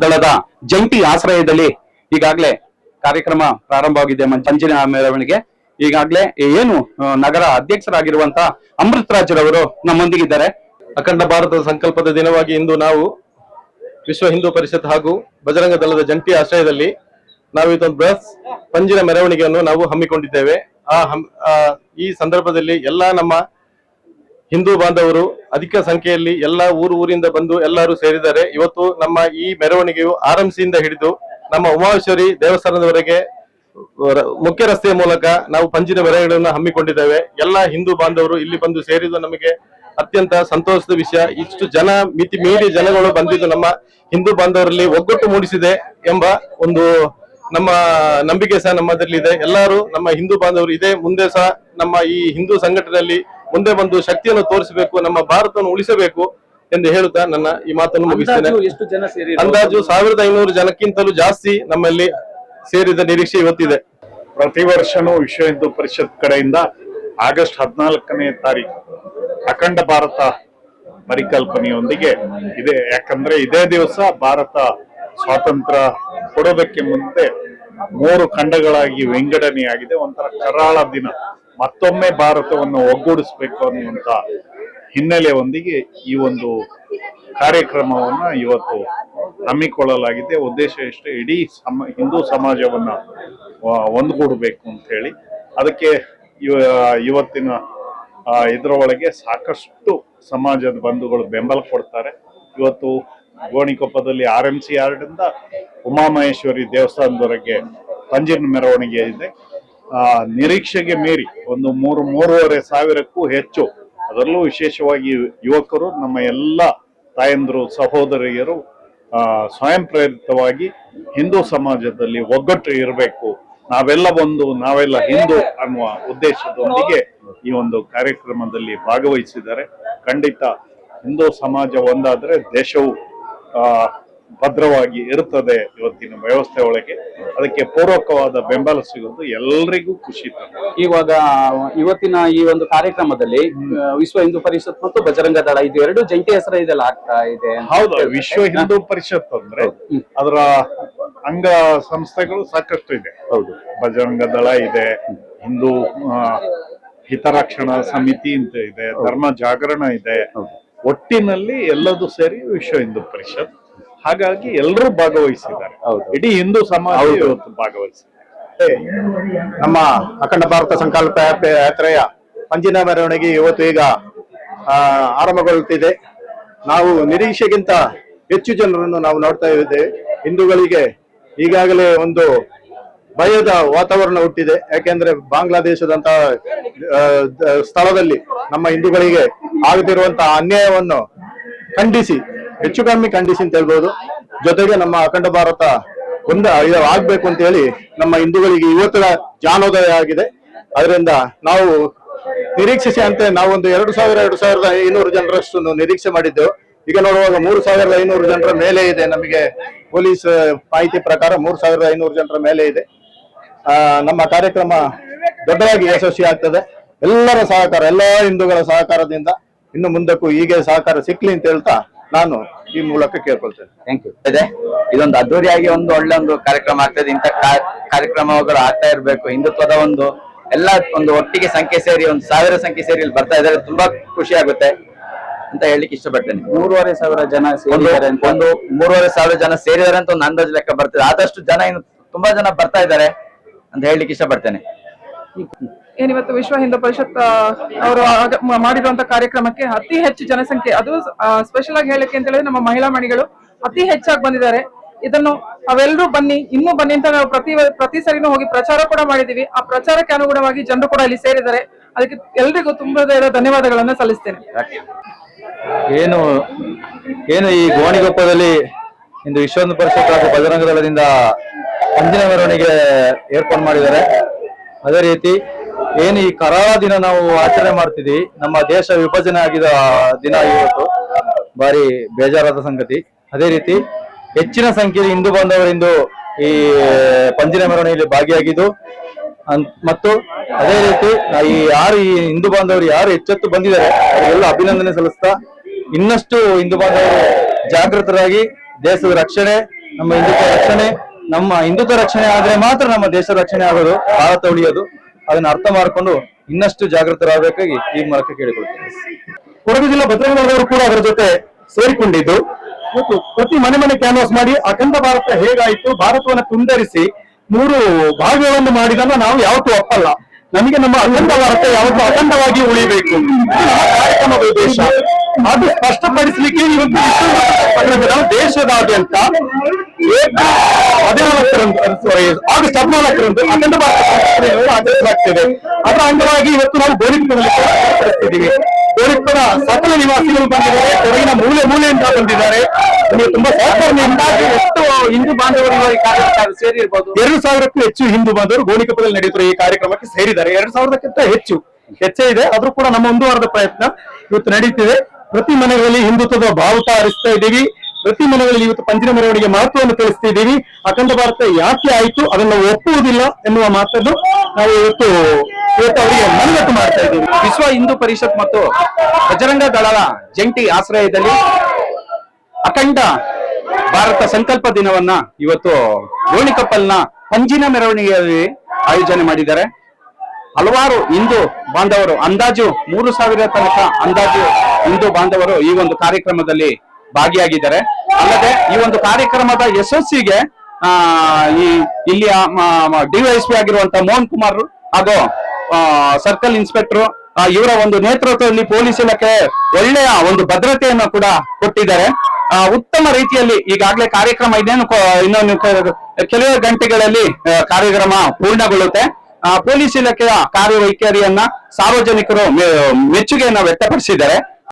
ದಳದ ಜಂಟಿ ಆಶ್ರಯದಲ್ಲಿ ಈಗಾಗಲೇ ಕಾರ್ಯಕ್ರಮ ಪ್ರಾರಂಭವಾಗಿದೆ ಮಂ- ಪಂಚಿನ ಮೆರವಣಿಗೆ ಈಗಾಗಲೇ ಏನು ನಗರ ಅಧ್ಯಕ್ಷರಾಗಿರುವಂತ ಅಮೃತ್ ರಾಜ್ರವರು ನಮ್ಮೊಂದಿಗಿದ್ದಾರೆ. ಅಖಂಡ ಭಾರತದ ಸಂಕಲ್ಪದ ದಿನವಾಗಿ ಇಂದು ನಾವು ವಿಶ್ವ ಹಿಂದೂ ಪರಿಷತ್ ಹಾಗೂ ಬಜರಂಗ ದಳದ ಜಂಟಿ ಆಶ್ರಯದಲ್ಲಿ ನಾವು ಇದೊಂದು ಬೃಹತ್ ಪಂಜಿನ ಮೆರವಣಿಗೆಯನ್ನು ನಾವು ಹಮ್ಮಿಕೊಂಡಿದ್ದೇವೆ. ಆ ಹಮ್- ಆ, ಈ ಸಂದರ್ಭದಲ್ಲಿ ಎಲ್ಲಾ ನಮ್ಮ ಹಿಂದೂ ಬಾಂಧವರು ಅಧಿಕ ಸಂಖ್ಯೆಯಲ್ಲಿ ಎಲ್ಲ ಊರು ಊರಿಂದ ಬಂದು ಎಲ್ಲರೂ ಸೇರಿದ್ದಾರೆ. ಇವತ್ತು ನಮ್ಮ ಈ ಮೆರವಣಿಗೆಯು ಆರಂಭಿಸಿಯಿಂದ ಹಿಡಿದು ನಮ್ಮ ಉಮಾವೇಶ್ವರಿ ದೇವಸ್ಥಾನದವರೆಗೆ ಮುಖ್ಯ ರಸ್ತೆಯ ಮೂಲಕ ನಾವು ಪಂಜಿನ ಮೆರವಣಿಗೆಯನ್ನು ಹಮ್ಮಿಕೊಂಡಿದ್ದೇವೆ. ಎಲ್ಲ ಹಿಂದೂ ಬಾಂಧವರು ಇಲ್ಲಿ ಬಂದು ಸೇರಿದ್ದು ನಮಗೆ ಅತ್ಯಂತ ಸಂತೋಷದ ವಿಷಯ. ಇಷ್ಟು ಜನ ಮಿತಿ ಮೀರಿ ಜನಗಳು ಬಂದಿದ್ದು ನಮ್ಮ ಹಿಂದೂ ಬಾಂಧವರಲ್ಲಿ ಒಗ್ಗಟ್ಟು ಮೂಡಿಸಿದೆ ಎಂಬ ಒಂದು ನಮ್ಮ ನಂಬಿಕೆ ಸಹ ನಮ್ಮದರಲ್ಲಿದೆ. ಎಲ್ಲರೂ ನಮ್ಮ ಹಿಂದೂ ಬಾಂಧವರು ಇದೆ ಮುಂದೆ ಸಹ ನಮ್ಮ ಈ ಹಿಂದೂ ಸಂಘಟನೆಯಲ್ಲಿ ಮುಂದೆ ಬಂದು ಶಕ್ತಿಯನ್ನು ತೋರಿಸಬೇಕು ನಮ್ಮ ಭಾರತವನ್ನು ಉಳಿಸಬೇಕು ಎಂದು ಹೇಳುತ್ತಾ ನನ್ನ ಈ ಮಾತನ್ನು ಮುಗಿಸ್ತೇನೆ. ಎಷ್ಟು ಜನ ಸೇರಿ ಅಂದಾಜು ಸಾವಿರದ ಐನೂರು ಜನಕ್ಕಿಂತಲೂ ಜಾಸ್ತಿ ನಮ್ಮಲ್ಲಿ ಸೇರಿದ ನಿರೀಕ್ಷೆ ಇವತ್ತಿದೆ. ಪ್ರತಿ ವರ್ಷನೂ ವಿಶ್ವ ಹಿಂದೂ ಪರಿಷತ್ ಕಡೆಯಿಂದ ಆಗಸ್ಟ್ ಹದಿನಾಲ್ಕನೇ ತಾರೀಕು ಅಖಂಡ ಭಾರತ ಪರಿಕಲ್ಪನೆಯೊಂದಿಗೆ ಇದೆ. ಯಾಕಂದ್ರೆ ಇದೇ ದಿವಸ ಭಾರತ ಸ್ವಾತಂತ್ರ್ಯ ಕೊಡೋದಕ್ಕೆ ಮುಂದೆ ಮೂರು ಖಂಡಗಳಾಗಿ ವಿಂಗಡಣೆಯಾಗಿದೆ ಒಂಥರ ಕರಾಳ ದಿನ. ಮತ್ತೊಮ್ಮೆ ಭಾರತವನ್ನು ಒಗ್ಗೂಡಿಸಬೇಕು ಅನ್ನುವಂತ ಹಿನ್ನೆಲೆಯೊಂದಿಗೆ ಈ ಒಂದು ಕಾರ್ಯಕ್ರಮವನ್ನ ಇವತ್ತು ಹಮ್ಮಿಕೊಳ್ಳಲಾಗಿದೆ. ಉದ್ದೇಶ ಇಷ್ಟೇ ಇಡೀ ಸಮ, ಹಿಂದೂ ಸಮಾಜವನ್ನ ಒಂದುಗೂಡಬೇಕು ಅಂತ ಹೇಳಿ ಅದಕ್ಕೆ ಇವ- ಇವತ್ತಿನ ಇದರ ಒಳಗೆ ಸಾಕಷ್ಟು ಸಮಾಜದ ಬಂಧುಗಳು ಬೆಂಬಲ ಕೊಡ್ತಾರೆ. ಇವತ್ತು ಗೋಣಿಕೊಪ್ಪದಲ್ಲಿ ಆರ್ ಎಂ ಸಿ ಯಾರ್ಡಿಂದ ಉಮಾಮಹೇಶ್ವರಿ ದೇವಸ್ಥಾನದವರೆಗೆ ಪಂಜಿನ ಮೆರವಣಿಗೆ ಇದೆ. ನಿರೀಕ್ಷೆಗೆ ಮೀರಿ ಒಂದು ಮೂರು, ಮೂರುವರೆ ಸಾವಿರಕ್ಕೂ ಹೆಚ್ಚು. ಅದರಲ್ಲೂ ವಿಶೇಷವಾಗಿ ಯುವಕರು, ನಮ್ಮ ಎಲ್ಲ ತಾಯಂದ್ರು, ಸಹೋದರಿಯರು ಸ್ವಯಂ ಪ್ರೇರಿತವಾಗಿ ಹಿಂದೂ ಸಮಾಜದಲ್ಲಿ ಒಗ್ಗಟ್ಟು ಇರಬೇಕು. ನಾವೆಲ್ಲ ಒಂದು ನಾವೆಲ್ಲ ಹಿಂದೂ ಅನ್ನುವ ಉದ್ದೇಶದೊಂದಿಗೆ ಈ ಒಂದು ಕಾರ್ಯಕ್ರಮದಲ್ಲಿ ಭಾಗವಹಿಸಿದ್ದಾರೆ. ಖಂಡಿತ ಹಿಂದೂ ಸಮಾಜ ಒಂದಾದರೆ ದೇಶವು ಭದ್ರವಾಗಿ ಇರುತ್ತದೆ ಇವತ್ತಿನ ವ್ಯವಸ್ಥೆ ಒಳಗೆ. ಅದಕ್ಕೆ ಪೂರ್ವಕವಾದ ಬೆಂಬಲ ಸಿಗೋದು ಎಲ್ಲರಿಗೂ ಖುಷಿ ಇವಾಗ ಇವತ್ತಿನ ಈ ಒಂದು ಕಾರ್ಯಕ್ರಮದಲ್ಲಿ ವಿಶ್ವ ಹಿಂದೂ ಪರಿಷತ್ ಮತ್ತು ಬಜರಂಗ ದಳ ಇದು ಎರಡು ಜಂಟಿ ಹೆಸರ ಇದೆಲ್ಲ ಆಗ್ತಾ ಇದೆ ಹೌದು ವಿಶ್ವ ಹಿಂದೂ ಪರಿಷತ್ ಅಂದ್ರೆ ಅದರ ಅಂಗ ಸಂಸ್ಥೆಗಳು ಸಾಕಷ್ಟು ಇದೆ. ಹೌದು. ಬಜರಂಗ ದಳ ಇದೆ ಹಿಂದೂ ಹಿತರಕ್ಷಣಾ ಸಮಿತಿ ಅಂತ ಇದೆ ಧರ್ಮ ಜಾಗರಣ ಇದೆ. ಒಟ್ಟಿನಲ್ಲಿ ಎಲ್ಲದೂ ಸೇರಿ ವಿಶ್ವ ಹಿಂದೂ ಪರಿಷತ್. ಹಾಗಾಗಿ ಎಲ್ಲರೂ ಭಾಗವಹಿಸಿದ್ದಾರೆ. ಇಡೀ ಹಿಂದೂ ಸಮಾಜ ಇವತ್ತು ಭಾಗವಹಿಸಿದೆ. ನಮ್ಮ ಅಖಂಡ ಭಾರತ ಸಂಕಲ್ಪ ಯಾತ್ರೆ- ಯಾತ್ರೆಯ ಪಂಜಿನ ಮೆರವಣಿಗೆ ಇವತ್ತು ಈಗ ಆರಂಭಗೊಳ್ಳುತ್ತಿದೆ. ನಾವು ನಿರೀಕ್ಷೆಗಿಂತ ಹೆಚ್ಚು ಜನರನ್ನು ನಾವು ನೋಡ್ತಾ ಇದ್ದೇವೆ. ಹಿಂದೂಗಳಿಗೆ ಈಗಾಗಲೇ ಒಂದು ಭಯದ ವಾತಾವರಣ ಹುಟ್ಟಿದೆ. ಯಾಕೆಂದ್ರೆ ಬಾಂಗ್ಲಾದೇಶದಂತಹ ಸ್ಥಳದಲ್ಲಿ ನಮ್ಮ ಹಿಂದೂಗಳಿಗೆ ಆಗುತ್ತಿರುವಂತಹ ಅನ್ಯಾಯವನ್ನು ಖಂಡಿಸಿ ಹೆಚ್ಚು ಕಮ್ಮಿ ಖಂಡಿಸಿ ಅಂತ ಹೇಳ್ಬೋದು. ಜೊತೆಗೆ ನಮ್ಮ ಅಖಂಡ ಭಾರತ ಒಂದ ಆಗ್ಬೇಕು ಅಂತ ಹೇಳಿ ನಮ್ಮ ಹಿಂದೂಗಳಿಗೆ ಇವತ್ತಿನ ಜಾನೋದಯ ಆಗಿದೆ. ಅದರಿಂದ ನಾವು ನಿರೀಕ್ಷಿಸಿ ಅಂತ ನಾವು ಒಂದು ಎರಡು ಸಾವಿರ, ಎರಡು ಸಾವಿರದ ಐನೂರು ಜನರಷ್ಟು ನಿರೀಕ್ಷೆ ಮಾಡಿದ್ದೆವು. ಈಗ ನೋಡುವಾಗ ಮೂರು ಸಾವಿರದ ಐನೂರು ಜನರ ಮೇಲೆ ಇದೆ ನಮಗೆ ಪೊಲೀಸ್ ಮಾಹಿತಿ ಪ್ರಕಾರ ಮೂರು ಸಾವಿರದ ಐನೂರು ಜನರ ಮೇಲೆ ಇದೆ. ನಮ್ಮ ಕಾರ್ಯಕ್ರಮ ದೊಡ್ಡದಾಗಿ ಯಶಸ್ವಿ ಆಗ್ತದೆ. ಎಲ್ಲರ ಸಹಕಾರ, ಎಲ್ಲ ಹಿಂದೂಗಳ ಸಹಕಾರದಿಂದ ಇನ್ನು ಮುಂದಕ್ಕೂ ಹೀಗೆ ಸಹಕಾರ ಸಿಕ್ಲಿ ಅಂತ ಹೇಳ್ತಾ ನಾನು ಈ ಮೂಲಕ ಕೇಳ್ಕೊಳ್ತೇನೆ. ಥ್ಯಾಂಕ್ ಯು ಇದೆ. ಇದೊಂದು ಅದ್ದೂರಿಯಾಗಿ ಒಂದು ಒಳ್ಳೆ ಒಂದು ಕಾರ್ಯಕ್ರಮ ಆಗ್ತದೆ. ಇಂಥ ಕಾ- ಕಾರ್ಯಕ್ರಮಗಳು ಆಗ್ತಾ ಇರಬೇಕು. ಹಿಂದುತ್ವದ ಒಂದು ಎಲ್ಲ ಒಂದು ಒಟ್ಟಿಗೆ ಸಂಖ್ಯೆ ಸೇರಿ ಒಂದು ಸಾವಿರ ಸಂಖ್ಯೆ ಸೇರಿ ಇಲ್ಲಿ ಬರ್ತಾ ಇದ್ದಾರೆ. ತುಂಬಾ ಖುಷಿ ಆಗುತ್ತೆ ಅಂತ ಹೇಳಲಿಕ್ಕೆ ಇಷ್ಟಪಡ್ತೇನೆ. ಮೂರುವರೆ ಸಾವಿರ ಜನ ಸೇರಿದ್ದಾರೆ ಒಂದು ಮೂರುವರೆ ಸಾವಿರ ಜನ ಸೇರಿದ್ದಾರೆ ಅಂತ ಒಂದು ಅಂದಾಜು ಲೆಕ್ಕ ಬರ್ತದೆ. ಆದಷ್ಟು ಜನ ಇನ್ನು ತುಂಬಾ ಜನ ಬರ್ತಾ ಇದ್ದಾರೆ ಅಂತ ಹೇಳಲಿಕ್ಕೆ ಇಷ್ಟಪಡ್ತೇನೆ. ಏನಿವತ್ತು ವಿಶ್ವ ಹಿಂದೂ ಪರಿಷತ್ ಅವರು ಆಗ- ಮ- ಮಾಡಿರುವಂತ ಕಾರ್ಯಕ್ರಮಕ್ಕೆ ಅತಿ ಹೆಚ್ಚು ಜನಸಂಖ್ಯೆ, ಅದು ಸ್ಪೆಷಲ್ ಆಗಿ ಹೇಳಕ್ಕೆ ಅಂತ ಹೇಳಿದ್ರೆ ನಮ್ಮ ಮಹಿಳಾ ಮಣಿಗಳು ಅತಿ ಹೆಚ್ಚಾಗಿ ಬಂದಿದ್ದಾರೆ. ಇದನ್ನು ಅವೆಲ್ಲರೂ ಬನ್ನಿ, ಇನ್ನೂ ಬನ್ನಿ ಅಂತ ನಾವು ಪ್ರತಿ ಪ್ರತಿ ಸರಿನೂ ಹೋಗಿ ಪ್ರಚಾರ ಕೂಡ ಮಾಡಿದೀವಿ ಆ ಪ್ರಚಾರಕ್ಕೆ ಅನುಗುಣವಾಗಿ ಜನರು ಕೂಡ ಇಲ್ಲಿ ಸೇರಿದ್ದಾರೆ. ಅದಕ್ಕೆ ಎಲ್ರಿಗೂ ತುಂಬಾ ಧನ್ಯವಾದಗಳನ್ನ ಸಲ್ಲಿಸ್ತೇನೆ. ಏನು ಏನು ಈ ಗೋಣಿಗೊಪ್ಪದಲ್ಲಿ ಇಂದು ವಿಶ್ವ ಹಿಂದೂ ಪರಿಷತ್ ಹಾಗೂ ಬಜರಂಗ ದಳದಿಂದ ಪಂಜಿನ ಮೆರವಣಿಗೆ ಏರ್ಪಾಡು ಮಾಡಿದ್ದಾರೆ. ಅದೇ ರೀತಿ ಏನು ಈ ಕರಾಳ ದಿನ ನಾವು ಆಚರಣೆ ಮಾಡ್ತಿದ್ವಿ, ನಮ್ಮ ದೇಶ ವಿಭಜನೆ ಆಗಿದ ದಿನ ಇವತ್ತು. ಬಾರಿ ಬೇಜಾರಾದ ಸಂಗತಿ. ಅದೇ ರೀತಿ ಹೆಚ್ಚಿನ ಸಂಖ್ಯೆಯಲ್ಲಿ ಹಿಂದೂ ಬಾಂಧವರಿಂದು ಈ ಪಂಜಿನ ಮೆರವಣಿಗೆಯಲ್ಲಿ ಭಾಗಿಯಾಗಿದ್ದು ಮತ್ತು ಅದೇ ರೀತಿ ಈ ಯಾರು ಈ ಹಿಂದೂ ಬಾಂಧವರು ಯಾರು ಎಚ್ಚೆತ್ತು ಬಂದಿದ್ದಾರೆ, ಅವರಿಗೆಲ್ಲ ಅಭಿನಂದನೆ ಸಲ್ಲಿಸ್ತಾ ಇನ್ನಷ್ಟು ಹಿಂದೂ ಬಾಂಧವರು ಜಾಗೃತರಾಗಿ ದೇಶದ ರಕ್ಷಣೆ, ನಮ್ಮ ಹಿಂದುತ್ವ ರಕ್ಷಣೆ, ನಮ್ಮ ಹಿಂದುತ್ವ ರಕ್ಷಣೆ ಆದ್ರೆ ಮಾತ್ರ ನಮ್ಮ ದೇಶ ರಕ್ಷಣೆ ಆಗೋದು, ಭಾರತ ಉಳಿಯೋದು. ಅದನ್ನ ಅರ್ಥ ಮಾಡಿಕೊಂಡು ಇನ್ನಷ್ಟು ಜಾಗೃತರಾಗಬೇಕಾಗಿ ಈ ಮೂಲಕ ಕೇಳಿಕೊಳ್ತೇನೆ. ಕೊಡಗು ಜಿಲ್ಲಾ ಭದ್ರಂಗದವರು ಕೂಡ ಅದರ ಜೊತೆ ಸೇರಿಕೊಂಡಿದ್ದು. ಮತ್ತು ಪ್ರತಿ ಮನೆ ಮನೆ ಕ್ಯಾನ್ವಾಸ್ ಮಾಡಿ ಅಖಂಡ ಭಾರತ ಹೇಗಾಯಿತು, ಭಾರತವನ್ನು ತುಂಡರಿಸಿ ಮೂರು ಭಾಗಗಳನ್ನು ಮಾಡಿದನ್ನ ನಾವು ಯಾವತ್ತೂ ಒಪ್ಪಲ್ಲ. ನಮಗೆ ನಮ್ಮ ಅಖಂಡ ಭಾರತ ಯಾವತ್ತೂ ಅಖಂಡವಾಗಿ ಉಳಿಬೇಕು ಕಾರ್ಯಕ್ರಮದ ಉದ್ದೇಶ. ಅದು ಸ್ಪಷ್ಟಪಡಿಸಲಿಕ್ಕೆ ಇವತ್ತು ನಾವು ದೇಶದಾದ್ಯಂತ ಹದಿನಾಲ್ಕರಂದು ಆಗಸ್ಟ್ ಹದಿನಾಲ್ಕರಂದು ಅಖಂಡ ಭಾರತ ಸಂಸ್ಕರಣೆಯನ್ನು ಅದರ ಅಂಗವಾಗಿ ಇವತ್ತು ನಾವು ಗೋರಿಪುರದಲ್ಲಿ ಆಚರಿಸ್ತಿದ್ದೀವಿ ಗೋರಿಪುರ ಸಕಲ ನಿವಾಸಿಗಳು ಬಂದಿದ್ದಾರೆ. ಕೊಡಗಿನ ಮೂಲೆ ಮೂಲೆಯಿಂದ ಬಂದಿದ್ದಾರೆ. ನೀವು ತುಂಬಾ ಸಹಕಾರದಿಂದ ಎಷ್ಟು ಹಿಂದೂ ಬಾಂಧವರು ಈ ಕಾರ್ಯಕ್ರಮ ಸೇರಿರ್ಬೋದು? ಎರಡು ಸಾವಿರಕ್ಕೂ ಹೆಚ್ಚು ಹಿಂದೂ ಬಾಂಧವರು ಗೋಣಿಕೊಪ್ಪದಲ್ಲಿ ನಡೆಯುತ್ತಿರುವ ಈ ಕಾರ್ಯಕ್ರಮಕ್ಕೆ ಸೇರಿದ್ದಾರೆ. ಎರಡು ಸಾವಿರಕ್ಕಿಂತ ಹೆಚ್ಚು. ಹೆಚ್ಚೇ ಇದೆ. ಆದ್ರೂ ಕೂಡ ನಮ್ಮ ಒಂದು ವಾರದ ಪ್ರಯತ್ನ ಇವತ್ತು ನಡೀತಿದೆ. ಪ್ರತಿ ಮನೆಗಳಲ್ಲಿ ಹಿಂದುತ್ವದ ಬಾವುಟ ಹರಿಸ್ತಾ ಇದ್ದೀವಿ. ಪ್ರತಿ ಮನೆಗಳಲ್ಲಿ ಇವತ್ತು ಪಂಜಿನ ಮೆರವಣಿಗೆ ಮಹತ್ವವನ್ನು ತಿಳಿಸ್ತಿದ್ದೀವಿ ಅಖಂಡ ಭಾರತ ಯಾಕೆ ಆಯಿತು, ಅದನ್ನು ಒಪ್ಪುವುದಿಲ್ಲ ಎನ್ನುವ ಮಾತನ್ನು ನಾವು ಇವತ್ತು ಇವತ್ತು ಅವರಿಗೆ ಮನವಿ ಮಾಡ್ತಾ ಇದ್ದೀವಿ. ವಿಶ್ವ ಹಿಂದೂ ಪರಿಷತ್ ಮತ್ತು ಬಜರಂಗ ದಳದ ಜಂಟಿ ಆಶ್ರಯದಲ್ಲಿ ಅಖಂಡ ಭಾರತ ಸಂಕಲ್ಪ ದಿನವನ್ನ ಇವತ್ತು ಗೋಣಿಕಪ್ಪಲ್ನ ಪಂಜಿನ ಮೆರವಣಿಗೆಯಲ್ಲಿ ಆಯೋಜನೆ ಮಾಡಿದ್ದಾರೆ. ಹಲವಾರು ಹಿಂದೂ ಬಾಂಧವರು, ಅಂದಾಜು ಮೂರು ಸಾವಿರ ತನಕ ಅಂದಾಜು ಹಿಂದೂ ಬಾಂಧವರು ಈ ಒಂದು ಕಾರ್ಯಕ್ರಮದಲ್ಲಿ ಭಾಗಿಯಾಗಿದ್ದಾರೆ. ಅಲ್ಲದೆ ಈ ಒಂದು ಕಾರ್ಯಕ್ರಮದ ಯಶಸ್ಸಿಗೆ, ಆ, ಈ ಇಲ್ಲಿಯ ಡಿವೈಎಸ್ಪಿ ಆಗಿರುವಂತಹ ಮೋಹನ್ ಕುಮಾರ್ ಹಾಗೂ ಸರ್ಕಲ್ ಇನ್ಸ್ಪೆಕ್ಟರ್ ಇವರ ಒಂದು ನೇತೃತ್ವದಲ್ಲಿ ಪೊಲೀಸ್ ಇಲಾಖೆ ಒಳ್ಳೆಯ ಒಂದು ಭದ್ರತೆಯನ್ನು ಕೂಡ ಕೊಟ್ಟಿದ್ದಾರೆ. ಉತ್ತಮ ರೀತಿಯಲ್ಲಿ ಈಗಾಗಲೇ ಕಾರ್ಯಕ್ರಮ ಇನ್ನೇನು ಇನ್ನೊಂದು ಕೆಲವೇ ಗಂಟೆಗಳಲ್ಲಿ ಕಾರ್ಯಕ್ರಮ ಪೂರ್ಣಗೊಳ್ಳುತ್ತೆ. ಪೊಲೀಸ್ ಇಲಾಖೆಯ ಕಾರ್ಯವೈಖರಿಯನ್ನ ಸಾರ್ವಜನಿಕರು ಮೆಚ್ಚುಗೆಯನ್ನ ವ್ಯಕ್ತಪಡಿಸಿದ್ದಾರೆ.